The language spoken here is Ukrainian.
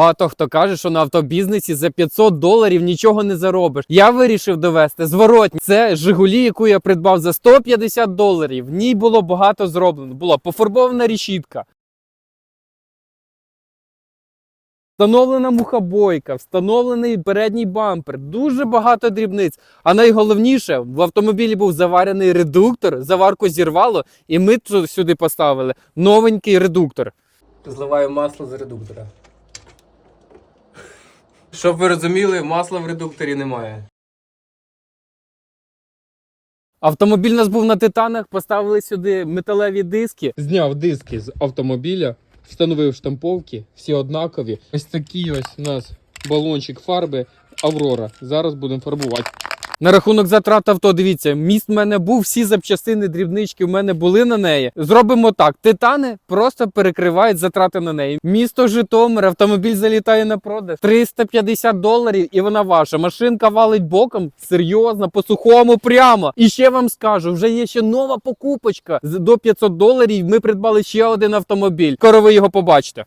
Багато хто каже, що на автобізнесі за 500 доларів нічого не заробиш. Я вирішив довести зворотні. Це Жигулі, яку я придбав за 150 доларів. В ній було багато зроблено. Була пофарбована рішітка. Встановлена мухобойка, встановлений передній бампер, дуже багато дрібниць. А найголовніше, в автомобілі був заварений редуктор, заварку зірвало, і ми сюди поставили новенький редуктор. Зливаю масло з редуктора. Щоб ви розуміли, масла в редукторі немає. Автомобіль у нас був на титанах, поставили сюди металеві диски. Зняв диски з автомобіля, встановив штамповки, всі однакові. Ось такий ось у нас балончик фарби Аврора. Зараз будемо фарбувати. На рахунок затрат авто, дивіться, міст в мене був, всі запчастини, дрібнички в мене були на неї. Зробимо так: титани просто перекривають затрати на неї. Місто Житомир, автомобіль залітає на продаж 350 доларів, і вона ваша. Машинка валить боком серйозно, по сухому прямо. І ще вам скажу, вже є ще нова покупочка до 500 доларів. Ми придбали ще один автомобіль. Скоро ви його побачите.